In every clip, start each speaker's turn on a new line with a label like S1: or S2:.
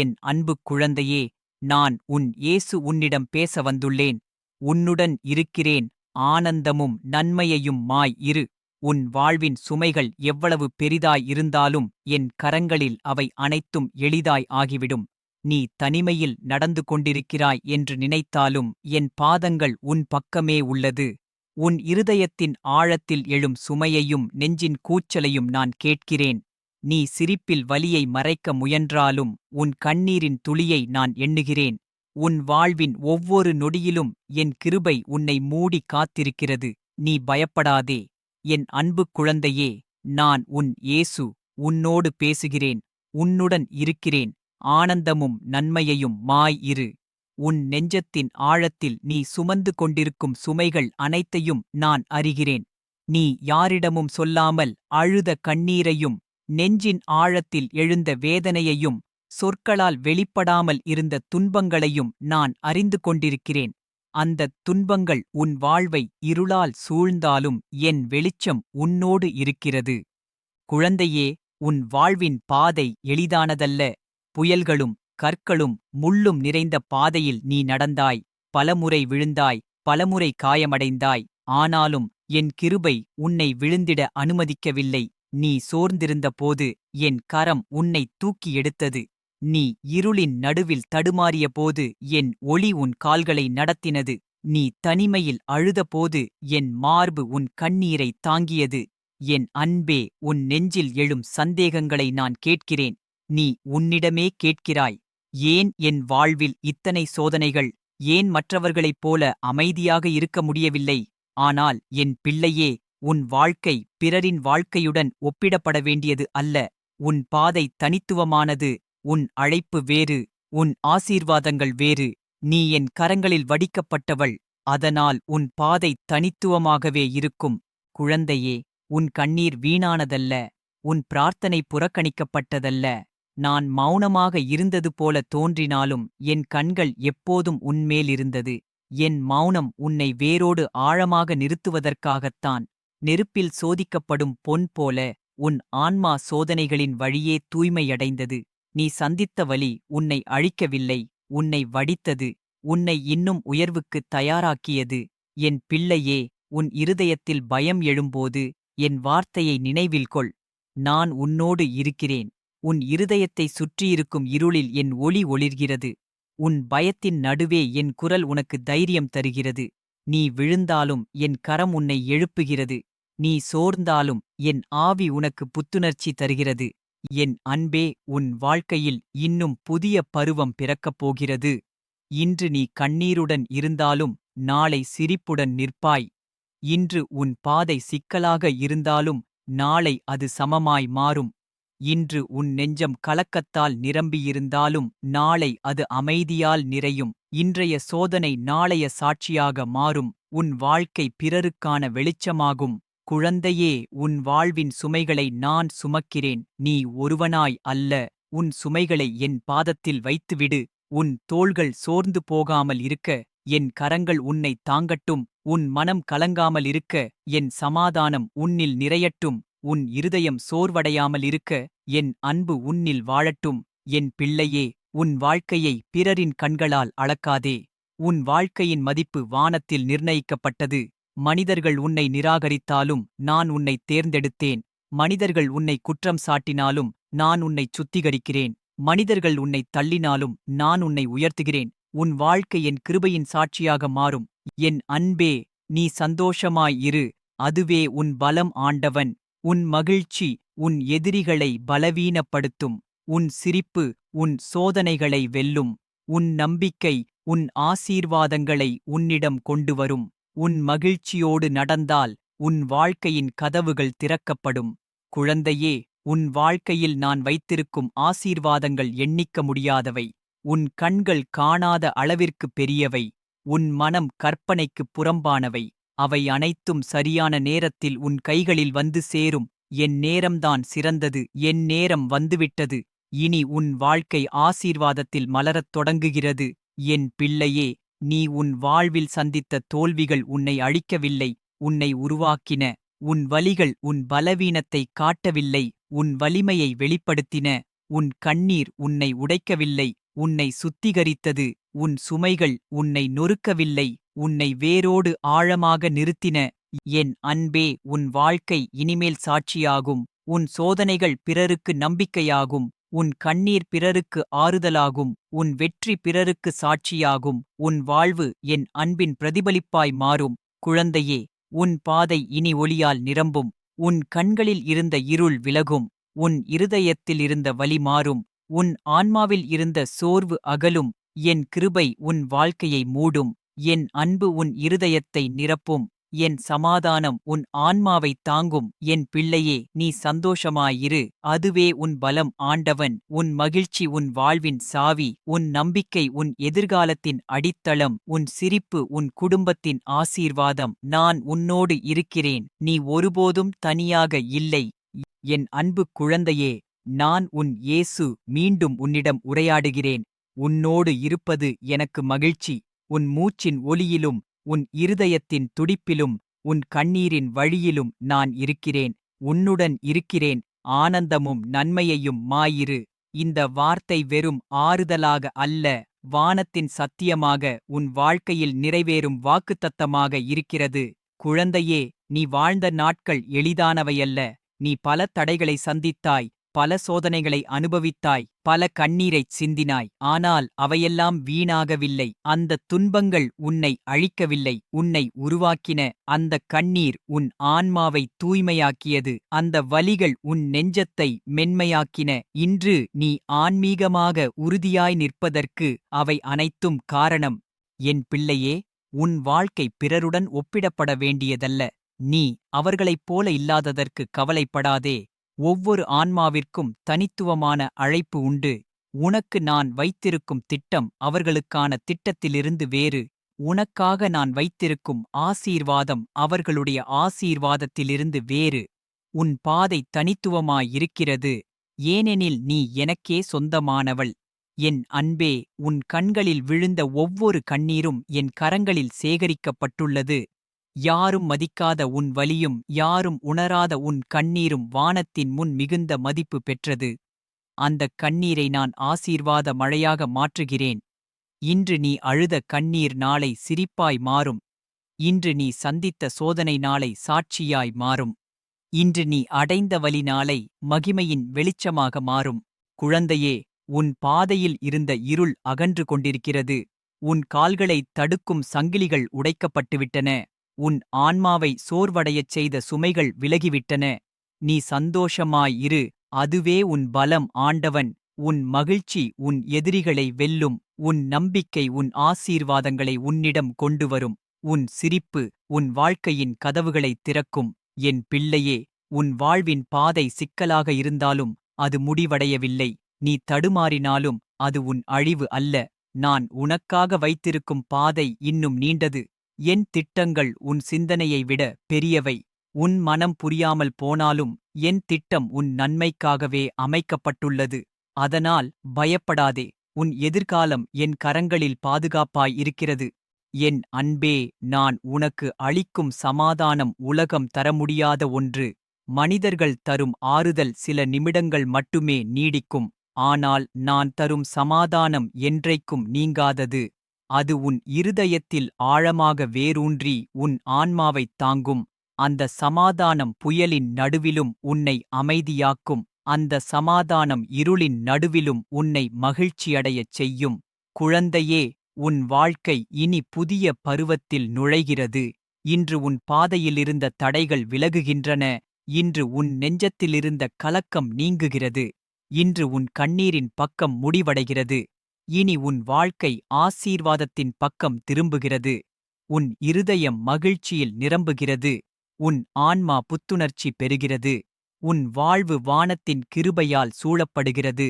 S1: என் அன்புக் குழந்தையே நான் உன் இயேசு உன்னிடம் பேச வந்துள்ளேன். உன்னுடன் இருக்கிறேன். ஆனந்தமும் நன்மையையும் மாய் இரு. உன் வாழ்வின் சுமைகள் எவ்வளவு பெரிதாய் இருந்தாலும் என் கரங்களில் அவை அனைத்தும் எளிதாய் ஆகிவிடும். நீ தனிமையில் நடந்து கொண்டிருக்கிறாய் என்று நினைத்தாலும் என் பாதங்கள் உன் பக்கமே உள்ளது. உன் இருதயத்தின் ஆழத்தில் எழும் சுமையையும் நெஞ்சின் கூச்சலையும் நான் கேட்கிறேன். நீ சிரிப்பில் வலியை மறைக்க முயன்றாலும் உன் கண்ணீரின் துளியை நான் எண்ணுகிறேன். உன் வாழ்வின் ஒவ்வொரு நொடியிலும் என் கிருபை உன்னை மூடி காத்திருக்கிறது. நீ பயப்படாதே. என் அன்புக் குழந்தையே நான் உன் ஏசு உன்னோடு பேசுகிறேன் உன்னுடன் இருக்கிறேன். ஆனந்தமும் நன்மையையும் மாய் இரு. உன் நெஞ்சத்தின் ஆழத்தில் நீ சுமந்து கொண்டிருக்கும் சுமைகள் அனைத்தையும் நான் அறிகிறேன். நீ யாரிடமும் சொல்லாமல் அழுத கண்ணீரையும் நெஞ்சின் ஆழத்தில் எழுந்த வேதனையையும் சொற்களால் வெளிப்படாமல் இருந்த துன்பங்களையும் நான் அறிந்து கொண்டிருக்கிறேன். அந்தத் துன்பங்கள் உன் வாழ்வை இருளால் சூழ்ந்தாலும் என் வெளிச்சம் உன்னோடு இருக்கிறது. குழந்தையே உன் வாழ்வின் பாதை எளிதானதல்ல. புயல்களும் கற்களும் முள்ளும் நிறைந்த பாதையில் நீ நடந்தாய். பலமுறை விழுந்தாய் பலமுறை காயமடைந்தாய். ஆனாலும் என் கிருபை உன்னை விழுந்திட அனுமதிக்கவில்லை. நீ சோர்ந்திருந்தபோது என் கரம் உன்னை தூக்கி எடுத்தது. நீ இருளின் நடுவில் தடுமாறியபோது என் ஒளி உன் கால்களை நடத்தினது. நீ தனிமையில் அழுதபோது என் மார்பு உன் கண்ணீரை தாங்கியது. என் அன்பே உன் நெஞ்சில் எழும் சந்தேகங்களை நான் கேட்கிறேன். நீ உன்னிடமே கேட்கிறாய். ஏன் என் வாழ்வில் இத்தனை சோதனைகள்? ஏன் மற்றவர்களைப் போல அமைதியாக இருக்க முடியவில்லை? ஆனால் என் பிள்ளையே உன் வாழ்க்கை பிறரின் வாழ்க்கையுடன் ஒப்பிடப்பட வேண்டியது அல்ல. உன் பாதை தனித்துவமானது. உன் அழைப்பு வேறு. உன் ஆசீர்வாதங்கள் வேறு. நீ என் கரங்களில் வடிக்கப்பட்டவள். அதனால் உன் பாதை தனித்துவமாகவே இருக்கும். குழந்தையே உன் கண்ணீர் வீணானதல்ல. உன் பிரார்த்தனை புறக்கணிக்கப்பட்டதல்ல. நான் மௌனமாக இருந்தது போல தோன்றினாலும் என் கண்கள் எப்போதும் உன்மேலிருந்தது என் மௌனம் உன்னை வேரோடு ஆழமாக நிறுத்துவதற்காகத்தான். நெருப்பில் சோதிக்கப்படும் பொன் போல உன் ஆன்மா சோதனைகளின் வழியே தூய்மையடைந்தது. நீ சந்தித்த வலி உன்னை அழிக்கவில்லை உன்னை வடித்தது உன்னை இன்னும் உயர்வுக்குத் தயாராக்கியது. என் பிள்ளையே உன் இருதயத்தில் பயம் எழும்போது என் வார்த்தையை நினைவில் கொள். நான் உன்னோடு இருக்கிறேன். உன் இருதயத்தை சுற்றியிருக்கும் இருளில் என் ஒளி ஒளிர்கிறது. உன் பயத்தின் நடுவே என் குரல் உனக்கு தைரியம் தருகிறது. நீ விழுந்தாலும் என் கரம் உன்னை எழுப்புகிறது. நீ சோர்ந்தாலும் என் ஆவி உனக்கு புத்துணர்ச்சி தருகிறது. என் அன்பே உன் வாழ்க்கையில் இன்னும் புதிய பருவம் பிறக்கப் போகிறது. இன்று நீ கண்ணீருடன் இருந்தாலும் நாளை சிரிப்புடன் நிற்பாய். இன்று உன் பாதை சிக்கலாக இருந்தாலும் நாளை அது சமமாய் மாறும். இன்று உன் நெஞ்சம் கலக்கத்தால் நிரம்பியிருந்தாலும் நாளை அது அமைதியால் நிறையும். இன்றைய சோதனை நாளைய சாட்சியாக மாறும். உன் வாழ்க்கை பிறருக்கான வெளிச்சமாகும். குழந்தையே உன் வாழ்வின் சுமைகளை நான் சுமக்கிறேன். நீ ஒருவனாய் அல்ல உன் சுமைகளை என் பாதத்தில் வைத்துவிடு. உன் தோள்கள் சோர்ந்து போகாமல் இருக்க என் கரங்கள் உன்னை தாங்கட்டும். உன் மனம் கலங்காமல் இருக்க என் சமாதானம் உன்னில் நிறையட்டும். உன் இருதயம் சோர்வடையாமல் இருக்க என் அன்பு உன்னில் வாழட்டும். என் பிள்ளையே உன் வாழ்க்கையை பிறரின் கண்களால் அளக்காதே. உன் வாழ்க்கையின் மதிப்பு வானத்தில் நிர்ணயிக்கப்பட்டது. மனிதர்கள் உன்னை நிராகரித்தாலும் நான் உன்னை தேர்ந்தெடுத்தேன். மனிதர்கள் உன்னை குற்றம் சாட்டினாலும் நான் உன்னைச் சுத்திகரிக்கிறேன். மனிதர்கள் உன்னை தள்ளினாலும் நான் உன்னை உயர்த்துகிறேன். உன் வாழ்க்கை என் கிருபையின் சாட்சியாக மாறும். என் அன்பே நீ சந்தோஷமாய் இரு. அதுவே உன் பலம் ஆண்டவன். உன் மகிழ்ச்சி உன் எதிரிகளை பலவீனப்படுத்தும். உன் சிரிப்பு உன் சோதனைகளை வெல்லும். உன் நம்பிக்கை உன் ஆசீர்வாதங்களை உன்னிடம் கொண்டு வரும் உன் மகிழ்ச்சியோடு நடந்தால் உன் வாழ்க்கையின் கதவுகள் திறக்கப்படும். குழந்தையே உன் வாழ்க்கையில் நான் வைத்திருக்கும் ஆசீர்வாதங்கள் எண்ணிக்க முடியாதவை. உன் கண்கள் காணாத அளவிற்கு பெரியவை. உன் மனம் கற்பனைக்குப் புறம்பானவை. அவை அனைத்தும் சரியான நேரத்தில் உன் கைகளில் வந்து சேரும். என் நேரம்தான் சிறந்தது. என் நேரம் வந்துவிட்டது. இனி உன் வாழ்க்கை ஆசீர்வாதத்தில் மலரத் தொடங்குகிறது. என் பிள்ளையே நீ உன் வாழ்வில் சந்தித்த தோல்விகள் உன்னை அழிக்கவில்லை உன்னை உருவாக்கின உன் வலிகள் உன் பலவீனத்தை காட்டவில்லை உன் வலிமையை வெளிப்படுத்தின உன் கண்ணீர் உன்னை உடைக்கவில்லை உன்னை சுத்திகரித்தது உன் சுமைகள் உன்னை நொறுக்கவில்லை உன்னை வேரோடு ஆழமாக நிறுத்தின என் அன்பே உன் வாழ்க்கை இனிமேல் சாட்சியாகும் உன் சோதனைகள் பிறருக்கு நம்பிக்கையாகும் உன் கண்ணீர் பிறருக்கு ஆறுதலாகும் உன் வெற்றி பிறருக்கு சாட்சியாகும் உன் வாழ்வு என் அன்பின் பிரதிபலிப்பாய் மாறும். குழந்தையே உன் பாதை இனி ஒளியால் நிரம்பும் உன் கண்களில் இருந்த இருள் விலகும் உன் இருதயத்தில் இருந்த வலி மாறும் உன் ஆன்மாவில் இருந்த சோர்வு அகலும் என் கிருபை உன் வாழ்க்கையை மூடும் என் அன்பு உன் இருதயத்தை நிரப்பும். என் சமாதானம் உன் ஆன்மாவைத் தாங்கும். என் பிள்ளையே நீ சந்தோஷமாயிரு. அதுவே உன் பலம் ஆண்டவன். உன் மகிழ்ச்சி உன் வாழ்வின் சாவி. உன் நம்பிக்கை உன் எதிர்காலத்தின் அடித்தளம். உன் சிரிப்பு உன் குடும்பத்தின் ஆசீர்வாதம். நான் உன்னோடு இருக்கிறேன். நீ ஒருபோதும் தனியாக இல்லை. என் அன்பு குழந்தையே நான் உன் இயேசு மீண்டும் உன்னிடம் உரையாடுகிறேன். உன்னோடு இருப்பது எனக்கு மகிழ்ச்சி. உன் மூச்சின் ஒலியிலும் உன் இருதயத்தின் துடிப்பிலும் உன் கண்ணீரின் வழியிலும் நான் இருக்கிறேன். உன்னுடன் இருக்கிறேன். ஆனந்தமும் நன்மையையும் மாயிரு. இந்த வார்த்தை வெறும் ஆறுதலாக அல்ல வானத்தின் சத்தியமாக உன் வாழ்க்கையில் நிறைவேறும் வாக்குத்தத்தமாக இருக்கிறது. குழந்தையே நீ வாழ்ந்த நாட்கள் எளிதானவையல்ல. நீ பல தடைகளை சந்தித்தாய். பல சோதனைகளை அனுபவித்தாய் பல கண்ணீரைச் சிந்தினாய். ஆனால் அவையெல்லாம் வீணாகவில்லை. அந்த துன்பங்கள் உன்னை அழிக்கவில்லை. உன்னை உருவாக்கின அந்த கண்ணீர் உன் ஆன்மாவை தூய்மையாக்கியது. அந்த வலிகள் உன் நெஞ்சத்தை மென்மையாக்கின. இன்று நீ ஆன்மீகமாக உறுதியாய் நிற்பதற்கு அவை அனைத்தும் காரணம். என் பிள்ளையே உன் வாழ்க்கை பிறருடன் ஒப்பிடப்பட வேண்டியதல்ல. நீ அவர்களைப் போல இல்லாததற்கு கவலைப்படாதே. ஒவ்வொரு ஆன்மாவிற்கும் தனித்துவமான அழைப்பு உண்டு. உனக்கு நான் வைத்திருக்கும் திட்டம் அவர்களுக்கான திட்டத்திலிருந்து வேறு. உனக்காக நான் வைத்திருக்கும் ஆசீர்வாதம் அவர்களுடைய ஆசீர்வாதத்திலிருந்து வேறு. உன் பாதை தனித்துவமாயிருக்கிறது. ஏனெனில் நீ எனக்கே சொந்தமானவள். என் அன்பே உன் கண்களில் விழுந்த ஒவ்வொரு கண்ணீரும் என் கரங்களில் சேகரிக்கப்பட்டுள்ளது. யாரும் மதிக்காத உன் வலியும் யாரும் உணராத உன் கண்ணீரும் வானத்தின் முன் மிகுந்த மதிப்பு பெற்றது. அந்தக் கண்ணீரை நான் ஆசீர்வாத மழையாக மாற்றுகிறேன். இன்று நீ அழுத கண்ணீர் நாளை சிரிப்பாய் மாறும். இன்று நீ சந்தித்த சோதனை நாளை சாட்சியாய் மாறும். இன்று நீ அடைந்த வலி நாளை மகிமையின் வெளிச்சமாக மாறும். குழந்தையே உன் பாதையில் இருந்த இருள் அகன்று கொண்டிருக்கிறது. உன் கால்களைத் தடுக்கும் சங்கிலிகள் உடைக்கப்பட்டுவிட்டன. உன் ஆன்மாவை சோர்வடையச் செய்த சுமைகள் விலகிவிட்டன. நீ சந்தோஷமாய் இரு. அதுவே உன் பலம் ஆண்டவன். உன் மகிழ்ச்சி உன் எதிரிகளை வெல்லும். உன் நம்பிக்கை உன் ஆசீர்வாதங்களை உன்னிடம் கொண்டு வரும் உன் சிரிப்பு உன் வாழ்க்கையின் கதவுகளைத் திறக்கும். என் பிள்ளையே உன் வாழ்வின் பாதை சிக்கலாக இருந்தாலும் அது முடிவடையவில்லை. நீ தடுமாறினாலும் அது உன் அழிவு அல்ல. நான் உனக்காக வைத்திருக்கும் பாதை இன்னும் நீண்டது. என் திட்டங்கள் உன் சிந்தனையை விட பெரியவை. உன் மனம் புரியாமல் போனாலும் என் திட்டம் உன் நன்மைக்காகவே அமைக்கப்பட்டுள்ளது. அதனால் பயப்படாதே. உன் எதிர்காலம் என் கரங்களில் பாதுகாப்பாய் இருக்கிறது. என் அன்பே நான் உனக்கு அளிக்கும் சமாதானம் உலகம் தர முடியாத ஒன்று. மனிதர்கள் தரும் ஆறுதல் சில நிமிடங்கள் மட்டுமே நீடிக்கும். ஆனால் நான் தரும் சமாதானம் என்றைக்கும் நீங்காதது. அது உன் இருதயத்தில் ஆழமாக வேரூன்றி உன் ஆன்மாவைத் தாங்கும். அந்த சமாதானம் புயலின் நடுவிலும் உன்னை அமைதியாக்கும். அந்த சமாதானம் இருளின் நடுவிலும் உன்னை மகிழ்ச்சியடையச் செய்யும். குழந்தையே உன் வாழ்க்கை இனி புதிய பருவத்தில் நுழைகிறது. இன்று உன் பாதையிலிருந்த தடைகள் விலகுகின்றன. இன்று உன் நெஞ்சத்திலிருந்த கலக்கம் நீங்குகிறது. இன்று உன் கண்ணீரின் பக்கம் முடிவடைகிறது. இனி உன் வாழ்க்கை ஆசீர்வாதத்தின் பக்கம் திரும்புகிறது. உன் இருதயம் மகிழ்ச்சியில் நிரம்புகிறது. உன் ஆன்மா புத்துணர்ச்சி பெறுகிறது. உன் வாழ்வு வானத்தின் கிருபையால் சூழப்படுகிறது.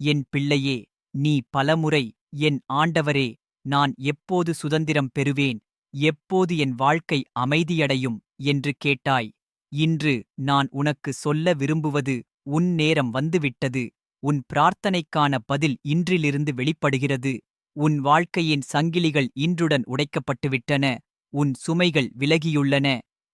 S1: என் பிள்ளையே நீ பலமுறை என் ஆண்டவரே நான் எப்போது சுதந்திரம் பெறுவேன்? எப்போது என் வாழ்க்கை அமைதியடையும்? என்று கேட்டாய். இன்று நான் உனக்கு சொல்ல விரும்புவது உன் நேரம் வந்துவிட்டது. உன் பிரார்த்தனைக்கான பதில் இன்றிலிருந்து வெளிப்படுகிறது. உன் வாழ்க்கையின் சங்கிலிகள் இன்றுடன் உடைக்கப்பட்டுவிட்டன. உன் சுமைகள் விலகியுள்ளன.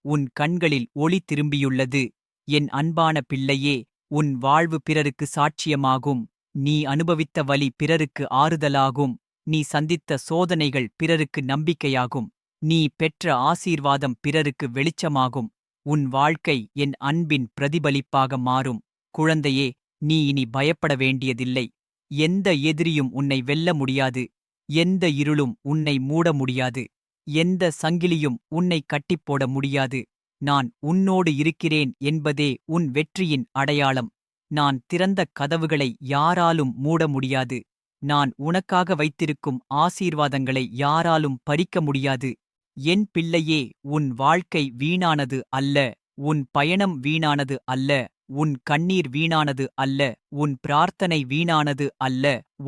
S1: உன் கண்களில் ஒளி திரும்பியுள்ளது. என் அன்பான பிள்ளையே உன் வாழ்வு பிறருக்கு சாட்சியமாகும். நீ அனுபவித்த வலி பிறருக்கு ஆறுதலாகும். நீ சந்தித்த சோதனைகள் பிறருக்கு நம்பிக்கையாகும். நீ பெற்ற ஆசீர்வாதம் பிறருக்கு வெளிச்சமாகும். உன் வாழ்க்கை என் அன்பின் பிரதிபலிப்பாக மாறும். குழந்தையே நீ இனி பயப்பட வேண்டியதில்லை. எந்த எதிரியும் உன்னை வெல்ல முடியாது. எந்த இருளும் உன்னை மூட முடியாது. எந்த சங்கிலியும் உன்னை கட்டிப்போட முடியாது. நான் உன்னோடு இருக்கிறேன் என்பதே உன் வெற்றியின் அடையாளம். நான் திறந்த கதவுகளை யாராலும் மூட முடியாது. நான் உனக்காக வைத்திருக்கும் ஆசீர்வாதங்களை யாராலும் பறிக்க முடியாது. என் பிள்ளையே உன் வாழ்க்கை வீணானது அல்ல. உன் பயணம் வீணானது அல்ல. உன் கண்ணீர் வீணானது அல்ல உன் பிரார்த்தனை வீணானது அல்ல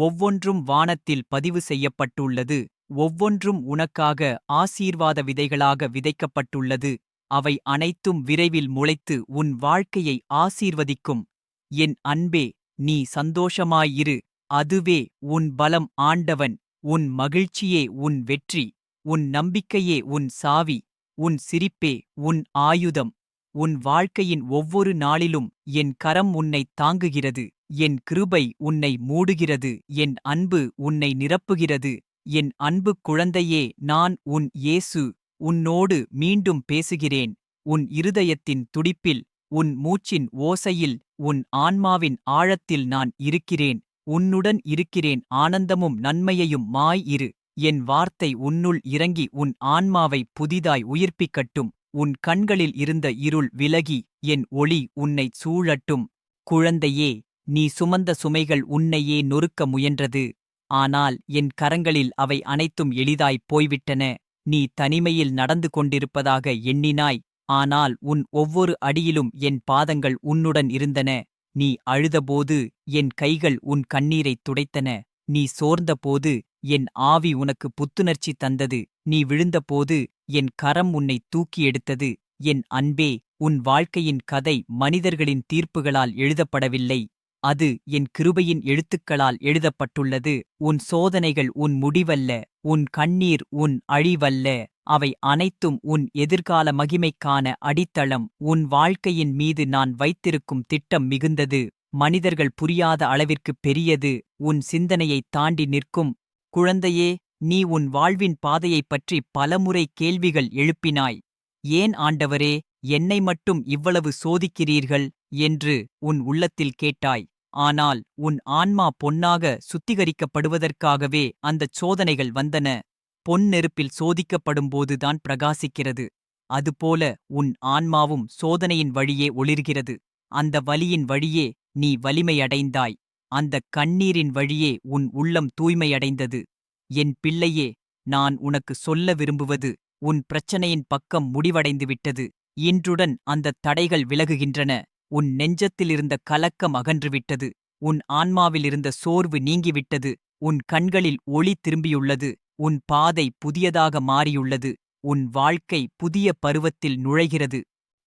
S1: ஒவ்வொன்றும் வானத்தில் பதிவு செய்யப்பட்டுள்ளது ஒவ்வொன்றும் உனக்காக ஆசீர்வாத விதைகளாக விதைக்கப்பட்டுள்ளது அவை அனைத்தும் விரைவில் முளைத்து உன் வாழ்க்கையை ஆசீர்வதிக்கும். என் அன்பே நீ சந்தோஷமாயிரு அதுவே உன் பலம் ஆண்டவன் உன் மகிழ்ச்சியே உன் வெற்றி உன் நம்பிக்கையே உன் சாவி உன் சிரிப்பே உன் ஆயுதம். உன் வாழ்க்கையின் ஒவ்வொரு நாளிலும் என் கரம் உன்னை தாங்குகிறது என் கிருபை உன்னை மூடுகிறது என் அன்பு உன்னை நிரப்புகிறது என் அன்பு குழந்தையே நான் உன் இயேசு உன்னோடு மீண்டும் பேசுகிறேன். உன் இருதயத்தின் துடிப்பில் உன் மூச்சின் ஓசையில் உன் ஆன்மாவின் ஆழத்தில் நான் இருக்கிறேன். உன்னுடன் இருக்கிறேன் ஆனந்தமும் நன்மையையும் மாய் இரு. என் வார்த்தை உன்னுள் இறங்கி உன் ஆன்மாவை புதிதாய் உயிர்ப்பிக்கட்டும். உன் கண்களில் இருந்த இருள் விலகி என் ஒளி உன்னைச் சூழட்டும். குழந்தையே நீ சுமந்த சுமைகள் உன்னையே நொறுக்க முயன்றது. ஆனால் என் கரங்களில் அவை அனைத்தும் எளிதாய்ப் போய்விட்டன. நீ தனிமையில் நடந்து கொண்டிருப்பதாக எண்ணினாய். ஆனால் உன் ஒவ்வொரு அடியிலும் என் பாதங்கள் உன்னுடன் இருந்தன. நீ அழுதபோது என் கைகள் உன் கண்ணீரைத் துடைத்தன. நீ சோர்ந்தபோது என் ஆவி உனக்கு புத்துணர்ச்சி தந்தது. நீ விழுந்தபோது என் கரம் உன்னை தூக்கி எடுத்தது. என் அன்பே உன் வாழ்க்கையின் கதை மனிதர்களின் தீர்ப்புகளால் எழுதப்படவில்லை. அது என் கிருபையின் எழுத்துக்களால் எழுதப்பட்டுள்ளது. உன் சோதனைகள் உன் முடிவல்ல. உன் கண்ணீர் உன் அழிவல்ல. அவை அனைத்தும் உன் எதிர்கால மகிமைக்கான அடித்தளம். உன் வாழ்க்கையின் மீது நான் வைத்திருக்கும் திட்டம் மிகுந்தது. மனிதர்கள் புரியாத அளவிற்கு பெரியது உன் சிந்தனையைத் தாண்டி நிற்கும். குழந்தையே நீ உன் வாழ்வின் பாதையைப் பற்றி பலமுறை கேள்விகள் எழுப்பினாய். ஏன் ஆண்டவரே என்னை மட்டும் இவ்வளவு சோதிக்கிறீர்கள்? என்று உன் உள்ளத்தில் கேட்டாய். ஆனால் உன் ஆன்மா பொன்னாக சுத்திகரிக்கப்படுவதற்காகவே அந்தச் சோதனைகள் வந்தன. பொன் நெருப்பில் சோதிக்கப்படும்போதுதான் பிரகாசிக்கிறது. அதுபோல உன் ஆன்மாவும் சோதனையின் வழியே ஒளிர்கிறது. அந்த வலியின் வழியே நீ வலிமையடைந்தாய். அந்தக் கண்ணீரின் வழியே உன் உள்ளம் தூய்மையடைந்தது. என் பிள்ளையே நான் உனக்கு சொல்ல விரும்புவது உன் பிரச்சனையின் பக்கம் முடிவடைந்துவிட்டது. இன்றுடன் அந்தத் தடைகள் விலகுகின்றன. உன் நெஞ்சத்திலிருந்த கலக்கம் அகன்றுவிட்டது. உன் ஆன்மாவிலிருந்த சோர்வு நீங்கிவிட்டது. உன் கண்களில் ஒளி திரும்பியுள்ளது. உன் பாதை புதியதாக மாறியுள்ளது. உன் வாழ்க்கை புதிய பருவத்தில் நுழைகிறது.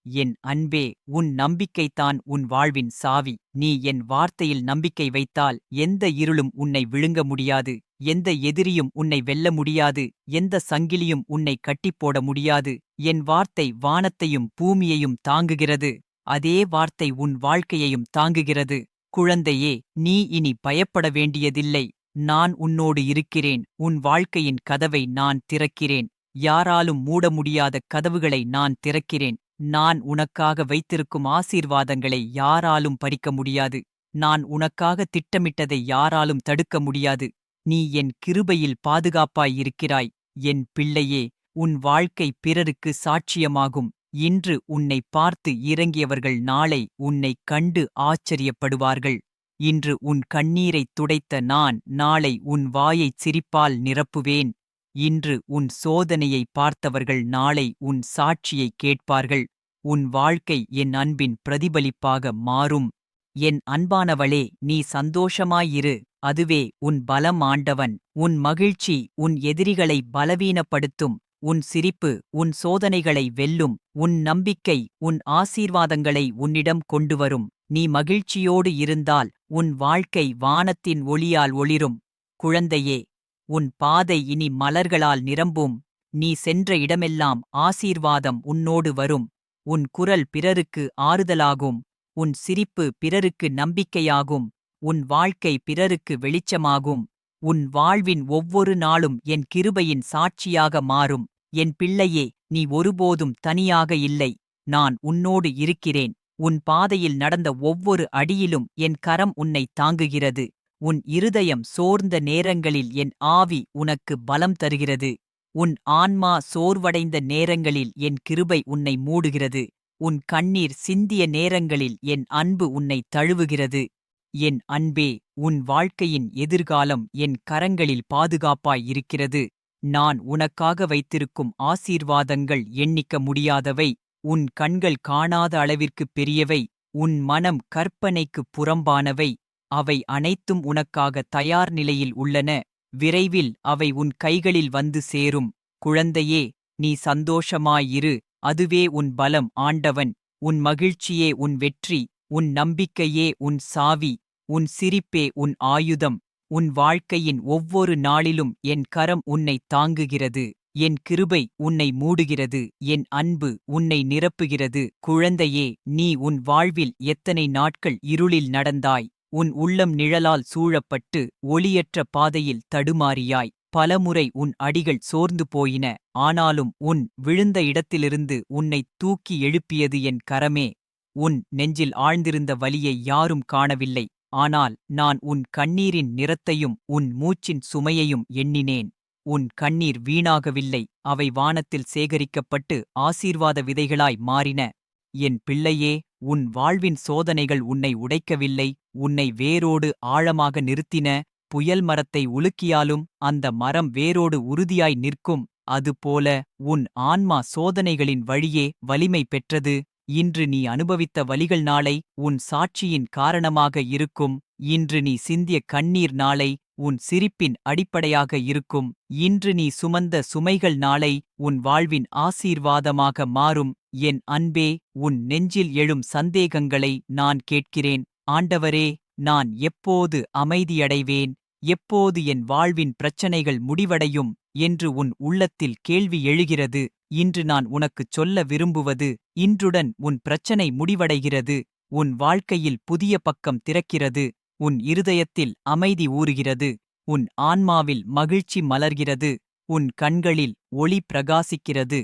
S1: என் அன்பே உன் நம்பிக்கைத்தான் உன் வாழ்வின் சாவி. நீ என் வார்த்தையில் நம்பிக்கை வைத்தால் எந்த இருளும் உன்னை விழுங்க முடியாது. எந்த எதிரியும் உன்னை வெல்ல முடியாது. எந்த சங்கிலியும் உன்னை கட்டிப்போட முடியாது. என் வார்த்தை வானத்தையும் பூமியையும் தாங்குகிறது. அதே வார்த்தை உன் வாழ்க்கையையும் தாங்குகிறது. குழந்தையே நீ இனி பயப்பட வேண்டியதில்லை. நான் உன்னோடு இருக்கிறேன். உன் வாழ்க்கையின் கதவை நான் திறக்கிறேன். யாராலும் மூட முடியாத கதவுகளை நான் திறக்கிறேன். நான் உனக்காக வைத்திருக்கும் ஆசீர்வாதங்களை யாராலும் பறிக்க முடியாது. நான் உனக்காக திட்டமிட்டதை யாராலும் தடுக்க முடியாது. நீ என் கிருபையில் பாதுகாப்பாயிருக்கிறாய். என் பிள்ளையே உன் வாழ்க்கை பிறருக்கு சாட்சியமாகும். இன்று உன்னை பார்த்து இறங்கியவர்கள் நாளை உன்னைக் கண்டு ஆச்சரியப்படுவார்கள். இன்று உன் கண்ணீரைத் துடைத்த நான் நாளை உன் வாயைச் சிரிப்பால் நிரப்புவேன். இன்று உன் சோதனையை பார்த்தவர்கள் நாளை உன் சாட்சியை கேட்பார்கள். உன் வாழ்க்கை என் அன்பின் பிரதிபலிப்பாக மாறும். என் அன்பானவளே நீ சந்தோஷமாயிரு. அதுவே உன் பலம் ஆண்டவன். உன் மகிழ்ச்சி உன் எதிரிகளை பலவீனப்படுத்தும். உன் சிரிப்பு உன் சோதனைகளை வெல்லும். உன் நம்பிக்கை உன் ஆசீர்வாதங்களை உன்னிடம் கொண்டுவரும். நீ மகிழ்ச்சியோடு இருந்தால் உன் வாழ்க்கை வானத்தின் ஒளியால் ஒளிரும். குழந்தையே உன் பாதை இனி மலர்களால் நிரம்பும். நீ சென்ற இடமெல்லாம் ஆசீர்வாதம் உன்னோடு வரும். உன் குரல் பிறருக்கு ஆறுதலாகும் உன் சிரிப்பு பிறருக்கு நம்பிக்கையாகும் உன் வாழ்க்கை பிறருக்கு வெளிச்சமாகும் உன் வாழ்வின் ஒவ்வொரு நாளும் என் கிருபையின் சாட்சியாக மாறும் என் பிள்ளையே நீ ஒருபோதும் தனியாக இல்லை நான் உன்னோடு இருக்கிறேன் உன் பாதையில் நடந்த ஒவ்வொரு அடியிலும் என் கரம் உன்னை தாங்குகிறது உன் இருதயம் சோர்ந்த நேரங்களில் என் ஆவி உனக்கு பலம் தருகிறது. உன் ஆன்மா சோர்வடைந்த நேரங்களில் என் கிருபை உன்னை மூடுகிறது. உன் கண்ணீர் சிந்திய நேரங்களில் என் அன்பு உன்னை தழுவுகிறது. என் அன்பே உன் வாழ்க்கையின் எதிர்காலம் என் கரங்களில் பாதுகாப்பாய் இருக்கிறது. நான் உனக்காக வைத்திருக்கும் ஆசீர்வாதங்கள் எண்ணிக்க முடியாதவை. உன் கண்கள் காணாத அளவிற்குப் பெரியவை. உன் மனம் கற்பனைக்குப் புறம்பானவை. அவை அனைத்தும் உனக்காக தயார் நிலையில் உள்ளன. விரைவில் அவை உன் கைகளில் வந்து சேரும். குழந்தையே நீ சந்தோஷமாயிரு. அதுவே உன் பலம். ஆண்டவன் உன் மகிழ்ச்சியே உன் வெற்றி. உன் நம்பிக்கையே உன் சாவி. உன் சிரிப்பே உன் ஆயுதம். உன் வாழ்க்கையின் ஒவ்வொரு நாளிலும் என் கரம் உன்னை தாங்குகிறது. என் கிருபை உன்னை மூடுகிறது. என் அன்பு உன்னை நிரப்புகிறது. குழந்தையே நீ உன் வாழ்வில் எத்தனை நாட்கள் இருளில் நடந்தாய்? உன் உள்ளம் நிழலால் சூழப்பட்டு ஒளியற்ற பாதையில் தடுமாறியாய். பலமுறை உன் அடிகள் சோர்ந்து போயின. ஆனாலும் உன் விழுந்த இடத்திலிருந்து உன்னை தூக்கி எழுப்பியது என் கரமே. உன் நெஞ்சில் ஆழ்ந்திருந்த வலியை யாரும் காணவில்லை. ஆனால் நான் உன் கண்ணீரின் நிறத்தையும் உன் மூச்சின் சுமையையும் எண்ணினேன். உன் கண்ணீர் வீணாகவில்லை. அவை வானத்தில் சேகரிக்கப்பட்டு ஆசீர்வாத விதைகளாய் மாறின. என் பிள்ளையே உன் வாழ்வின் சோதனைகள் உன்னை உடைக்கவில்லை உன்னை வேரோடு ஆழமாக நிறுத்தின புயல் மரத்தை உலுக்கியாலும் அந்த மரம் வேரோடு உறுதியாய் நிற்கும் அதுபோல உன் ஆன்மா சோதனைகளின் வழியே வலிமை பெற்றது. இன்று நீ அனுபவித்த வலிகள் நாளை உன் சாட்சியின் காரணமாக இருக்கும் இன்று நீ சிந்திய கண்ணீர் நாளை உன் சிரிப்பின் அடிப்படையாக இருக்கும். இன்று நீ சுமந்த சுமைகள் நாளை உன் வாழ்வின் ஆசீர்வாதமாக மாறும். என் அன்பே உன் நெஞ்சில் எழும் சந்தேகங்களை நான் கேட்கிறேன். ஆண்டவரே நான் எப்போது அமைதியடைவேன்? எப்போது என் வாழ்வின் பிரச்சனைகள் முடிவடையும்? என்று உன் உள்ளத்தில் கேள்வி எழுகிறது. இன்று நான் உனக்குச் சொல்ல விரும்புவது இன்றுடன் உன் பிரச்சனை முடிவடைகிறது. உன் வாழ்க்கையில் புதிய பக்கம் திறக்கிறது. உன் இருதயத்தில் அமைதி ஊறுகிறது. உன் ஆன்மாவில் மகிழ்ச்சி மலர்கிறது. உன் கண்களில் ஒளி பிரகாசிக்கிறது.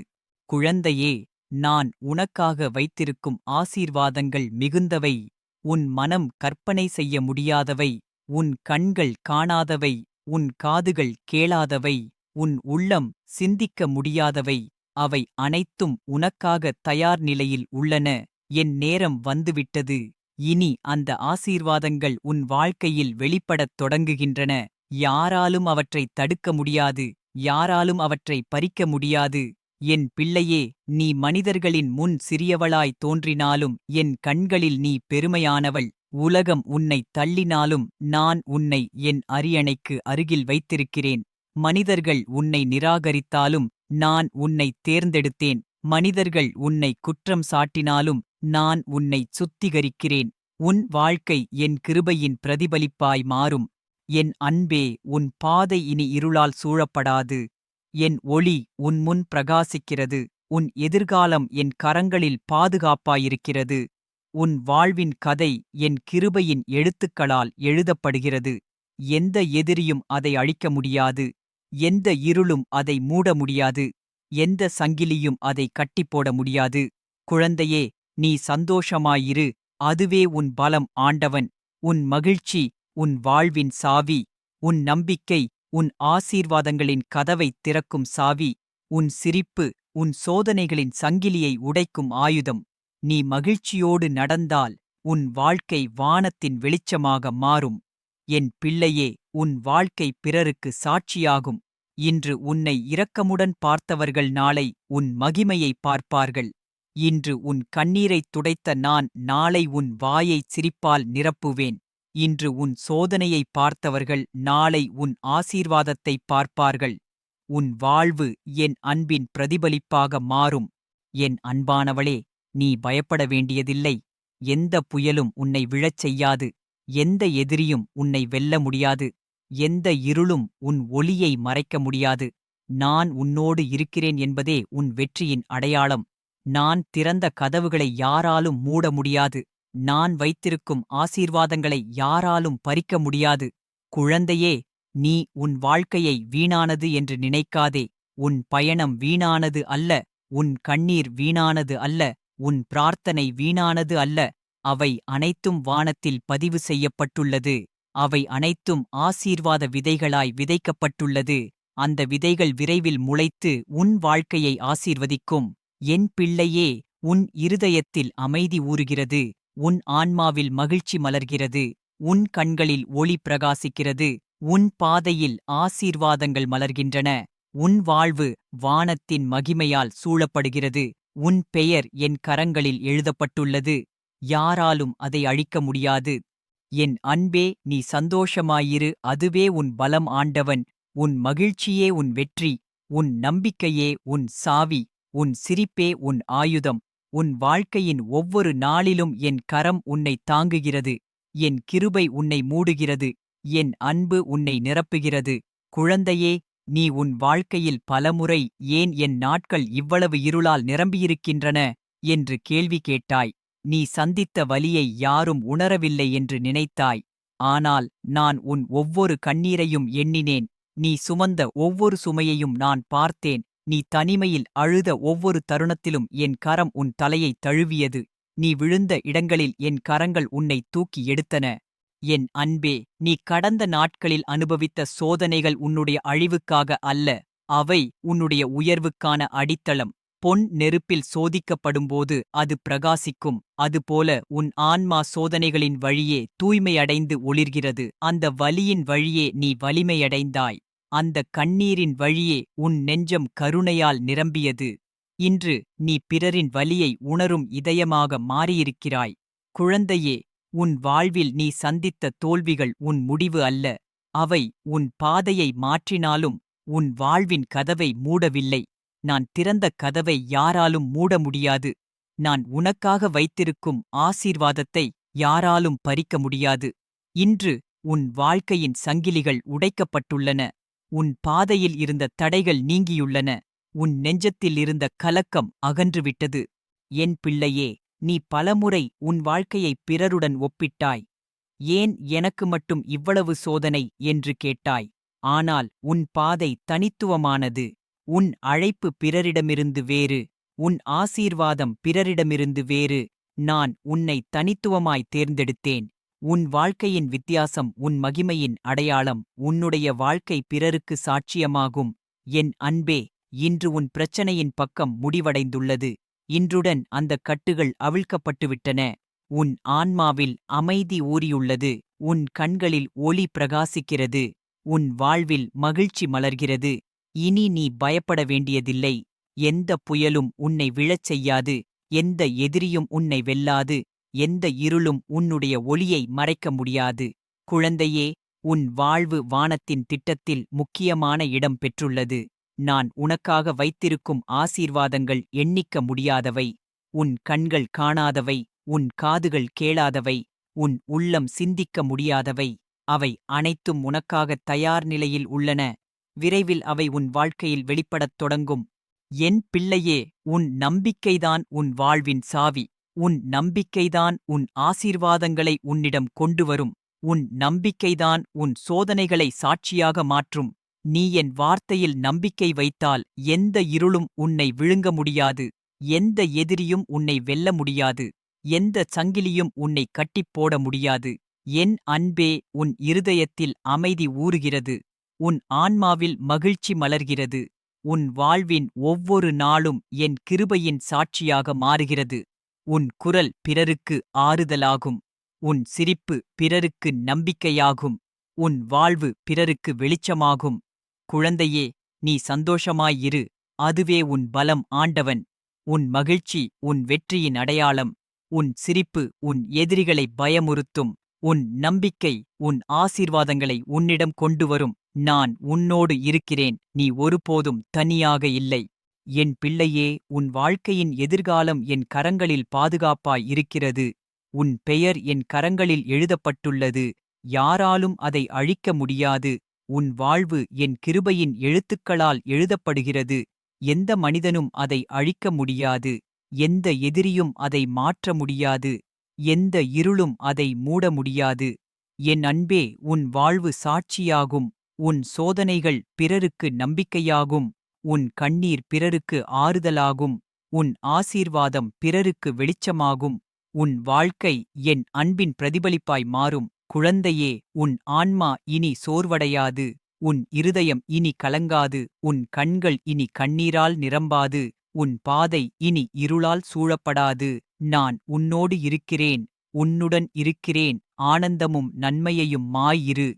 S1: குழந்தையே நான் உனக்காக வைத்திருக்கும் ஆசீர்வாதங்கள் மிகுந்தவை. உன் மனம் கற்பனை செய்ய முடியாதவை. உன் கண்கள் காணாதவை. உன் காதுகள் கேளாதவை. உன் உள்ளம் சிந்திக்க முடியாதவை. அவை அனைத்தும் உனக்காக தயார் நிலையில் உள்ளன. என் நேரம் வந்துவிட்டது. இனி அந்த ஆசீர்வாதங்கள் உன் வாழ்க்கையில் வெளிப்படத் தொடங்குகின்றன. யாராலும் அவற்றை தடுக்க முடியாது. யாராலும் அவற்றை பறிக்க முடியாது. என் பிள்ளையே நீ மனிதர்களின் முன் சிறியவளாய் தோன்றினாலும் என் கண்களில் நீ பெருமையானவள். உலகம் உன்னை தள்ளினாலும் நான் உன்னை என் அரியணைக்கு அருகில் வைத்திருக்கிறேன். மனிதர்கள் உன்னை நிராகரித்தாலும் நான் உன்னை தேர்ந்தெடுத்தேன். மனிதர்கள் உன்னை குற்றம் சாட்டினாலும் நான் உன்னை சுத்திகரிக்கிறேன். உன் வாழ்க்கை என் கிருபையின் பிரதிபலிப்பாய் மாறும். என் அன்பே உன் பாதை இனி இருளால் சூழப்படாது. என் ஒளி உன் முன் பிரகாசிக்கிறது. உன் எதிர்காலம் என் கரங்களில் பாதுகாப்பாயிருக்கிறது. உன் வாழ்வின் கதை என் கிருபையின் எழுத்துக்களால் எழுதப்படுகிறது. எந்த எதிரியும் அதை அழிக்க முடியாது. எந்த இருளும் அதை மூட முடியாது. எந்த சங்கிலியும் அதை கட்டிப்போட முடியாது. குழந்தையே நீ சந்தோஷமாயிரு அதுவே உன் பலம் ஆண்டவன். உன் மகிழ்ச்சி உன் வாழ்வின் சாவி. உன் நம்பிக்கை உன் ஆசீர்வாதங்களின் கதவைத் திறக்கும் சாவி. உன் சிரிப்பு உன் சோதனைகளின் சங்கிலியை உடைக்கும் ஆயுதம். நீ மகிழ்ச்சியோடு நடந்தால் உன் வாழ்க்கை வானத்தின் வெளிச்சமாக மாறும். என் பிள்ளையே உன் வாழ்க்கை பிறருக்கு சாட்சியாகும். இன்று உன்னை இரக்கமுடன் பார்த்தவர்கள் நாளை உன் மகிமையை பார்ப்பார்கள். இன்று உன் கண்ணீரைத் துடைத்த நான் நாளை உன் வாயைச் சிரிப்பால் நிரப்புவேன். இன்று உன் சோதனையை பார்த்தவர்கள் நாளை உன் ஆசீர்வாதத்தைப் பார்ப்பார்கள். உன் வாழ்வு என் அன்பின் பிரதிபலிப்பாக மாறும். என் அன்பானவளே நீ பயப்பட வேண்டியதில்லை. எந்த புயலும் உன்னை விழச் செய்யாது. எந்த எதிரியும் உன்னை வெல்ல முடியாது. எந்த இருளும் உன் ஒளியை மறைக்க முடியாது. நான் உன்னோடு இருக்கிறேன் என்பதே உன் வெற்றியின் அடையாளம். நான் திறந்த கதவுகளை யாராலும் மூட முடியாது. நான் வைத்திருக்கும் ஆசீர்வாதங்களை யாராலும் பறிக்க முடியாது. குழந்தையே நீ உன் வாழ்க்கையை வீணானது என்று நினைக்காதே. உன் பயணம் வீணானது அல்ல. உன் கண்ணீர் வீணானது அல்ல. உன் பிரார்த்தனை வீணானது அல்ல. அவை அனைத்தும் வானத்தில் பதிவு செய்யப்பட்டுள்ளது. அவை அனைத்தும் ஆசீர்வாத விதைகளாய் விதைக்கப்பட்டுள்ளது. அந்த விதைகள் விரைவில் முளைத்து உன் வாழ்க்கையை ஆசீர்வதிக்கும். என் பிள்ளையே உன் இருதயத்தில் அமைதி ஊறுகிறது. உன் ஆன்மாவில் மகிழ்ச்சி மலர்கிறது. உன் கண்களில் ஒளி பிரகாசிக்கிறது. உன் பாதையில் ஆசீர்வாதங்கள் மலர்கின்றன. உன் வாழ்வு வானத்தின் மகிமையால் சூழப்படுகிறது. உன் பெயர் என் கரங்களில் எழுதப்பட்டுள்ளது. யாராலும் அதை அழிக்க முடியாது. என் அன்பே நீ சந்தோஷமாயிரு. அதுவே உன் பலம் ஆண்டவன். உன் மகிழ்ச்சியே உன் வெற்றி. உன் நம்பிக்கையே உன் சாவி. உன் சிரிப்பே உன் ஆயுதம். உன் வாழ்க்கையின் ஒவ்வொரு நாளிலும் என் கரம் உன்னை தாங்குகிறது. என் கிருபை உன்னை மூடுகிறது. என் அன்பு உன்னை நிரப்புகிறது. குழந்தையே நீ உன் வாழ்க்கையில் பலமுறை ஏன் என் நாட்கள் இவ்வளவு இருளால் நிரம்பியிருக்கின்றன? என்று கேள்வி கேட்டாய். நீ சந்தித்த வலியை யாரும் உணரவில்லை என்று நினைத்தாய். ஆனால் நான் உன் ஒவ்வொரு கண்ணீரையும் எண்ணினேன். நீ சுமந்த ஒவ்வொரு சுமையையும் நான் பார்த்தேன். நீ தனிமையில் அழுத ஒவ்வொரு தருணத்திலும் என் கரம் உன் தலையை தழுவியது. நீ விழுந்த இடங்களில் என் கரங்கள் உன்னை தூக்கி எடுத்தன. என் அன்பே நீ கடந்த நாட்களில் அனுபவித்த சோதனைகள் உன்னுடைய அழிவுக்காக அல்ல அவை உன்னுடைய உயர்வுக்கான அடித்தளம். பொன் நெருப்பில் சோதிக்கப்படும்போது அது பிரகாசிக்கும் அதுபோல உன் ஆன்மா சோதனைகளின் வழியே தூய்மையடைந்து ஒளிர்கிறது. அந்த வலியின் வழியே நீ வலிமையடைந்தாய். அந்த கண்ணீரின் வழியே உன் நெஞ்சம் கருணையால் நிரம்பியது. இன்று நீ பிறரின் வலியை உணரும் இதயமாக மாறியிருக்கிறாய். குழந்தையே உன் வாழ்வில் நீ சந்தித்த தோல்விகள் உன் முடிவு அல்ல. அவை உன் பாதையை மாற்றினாலும் உன் வாழ்வின் கதவை மூடவில்லை. நான் திறந்த கதவை யாராலும் மூட முடியாது. நான் உனக்காக வைத்திருக்கும் ஆசீர்வாதத்தை யாராலும் பறிக்க முடியாது. இன்று உன் வாழ்க்கையின் சங்கிலிகள் உடைக்கப்பட்டுள்ளன. உன் பாதையில் இருந்த தடைகள் நீங்கியுள்ளன. உன் நெஞ்சத்தில் இருந்த கலக்கம் அகன்றுவிட்டது. என் பிள்ளையே நீ பலமுறை உன் வாழ்க்கையை பிறருடன் ஒப்பிட்டாய். ஏன் எனக்கு மட்டும் இவ்வளவு சோதனை? என்று கேட்டாய். ஆனால் உன் பாதை தனித்துவமானது. உன் அழைப்பு பிறரிடமிருந்து வேறு. உன் ஆசீர்வாதம் பிறரிடமிருந்து வேறு. நான் உன்னை தனித்துவமாய் தேர்ந்தெடுத்தேன். உன் வாழ்க்கையின் வித்தியாசம் உன் மகிமையின் அடையாளம் உன்னுடைய வாழ்க்கை பிறருக்கு சாட்சியமாகும். என் அன்பே இன்று உன் பிரச்சனையின் பக்கம் முடிவடைந்துள்ளது. இன்றுடன் அந்தக் கட்டுகள் அவிழ்க்கப்பட்டுவிட்டன. உன் ஆன்மாவில் அமைதி ஊறியுள்ளது. உன் கண்களில் ஒளி பிரகாசிக்கிறது. உன் வாழ்வில் மகிழ்ச்சி மலர்கிறது. இனி நீ பயப்பட வேண்டியதில்லை. எந்த புயலும் உன்னை விழச் செய்யாது. எந்த எதிரியும் உன்னை வெல்லாது. எந்த இருளும் உன்னுடைய ஒளியை மறைக்க முடியாது. குழந்தையே உன் வாழ்வு வானத்தின் திட்டத்தில் முக்கியமான இடம் பெற்றுள்ளது. நான் உனக்காக வைத்திருக்கும் ஆசீர்வாதங்கள் எண்ணிக்க முடியாதவை. உன் கண்கள் காணாதவை உன் காதுகள் கேளாதவை உன் உள்ளம் சிந்திக்க முடியாதவை. அவை அனைத்தும் உனக்காக தயார் நிலையில் உள்ளன. விரைவில் அவை உன் வாழ்க்கையில் வெளிப்படத் தொடங்கும். என் பிள்ளையே உன் நம்பிக்கைதான் உன் வாழ்வின் சாவி. உன் நம்பிக்கைதான் உன் ஆசீர்வாதங்களை உன்னிடம் கொண்டு வரும் உன் நம்பிக்கைதான் உன் சோதனைகளை சாட்சியாக மாற்றும். நீ என் வார்த்தையில் நம்பிக்கை வைத்தால் எந்த இருளும் உன்னை விழுங்க முடியாது. எந்த எதிரியும் உன்னை வெல்ல முடியாது. எந்த சங்கிலியும் உன்னை கட்டிப் போட முடியாது. என் அன்பே உன் இருதயத்தில் அமைதி ஊறுகிறது. உன் ஆன்மாவில் மகிழ்ச்சி மலர்கிறது. உன் வாழ்வின் ஒவ்வொரு நாளும் என் கிருபையின் சாட்சியாக மாறுகிறது. உன் குரல் பிறருக்கு ஆறுதலாகும். உன் சிரிப்பு பிறருக்கு நம்பிக்கையாகும். உன் வாழ்வு பிறருக்கு வெளிச்சமாகும். குழந்தையே நீ சந்தோஷமாயிரு. அதுவே உன் பலம் ஆண்டவன். உன் மகிழ்ச்சி உன் வெற்றியின் அடையாளம். உன் சிரிப்பு உன் எதிரிகளை பயமுறுத்தும். உன் நம்பிக்கை உன் ஆசீர்வாதங்களை உன்னிடம் கொண்டு வரும். நான் உன்னோடு இருக்கிறேன். நீ ஒருபோதும் தனியாக இல்லை. என் பிள்ளையே உன் வாழ்க்கையின் எதிர்காலம் என் கரங்களில் பாதுகாப்பாய் இருக்கிறது. உன் பெயர் என் கரங்களில் எழுதப்பட்டுள்ளது. யாராலும் அதை அழிக்க முடியாது. உன் வாழ்வு என் கிருபையின் எழுத்துக்களால் எழுதப்படுகிறது. எந்த மனிதனும் அதை அழிக்க முடியாது. எந்த எதிரியும் அதை மாற்ற முடியாது. எந்த இருளும் அதை மூட முடியாது. என் அன்பே உன் வாழ்வு சாட்சியாகும். உன் சோதனைகள் பிறருக்கு நம்பிக்கையாகும். உன் கண்ணீர் பிறருக்கு ஆறுதலாகும் உன் ஆசீர்வாதம் பிறருக்கு வெளிச்சமாகும் உன் வாழ்க்கை என் அன்பின் பிரதிபலிப்பாய் மாறும். குழந்தையே உன் ஆன்மா இனி சோர்வடையாது உன் இருதயம் இனி கலங்காது உன் கண்கள் இனி கண்ணீரால் நிரம்பாது உன் பாதை இனி இருளால் சூழப்படாது. நான் உன்னோடு இருக்கிறேன் உன்னுடன் இருக்கிறேன் ஆனந்தமும் நன்மையையும் மாயிரு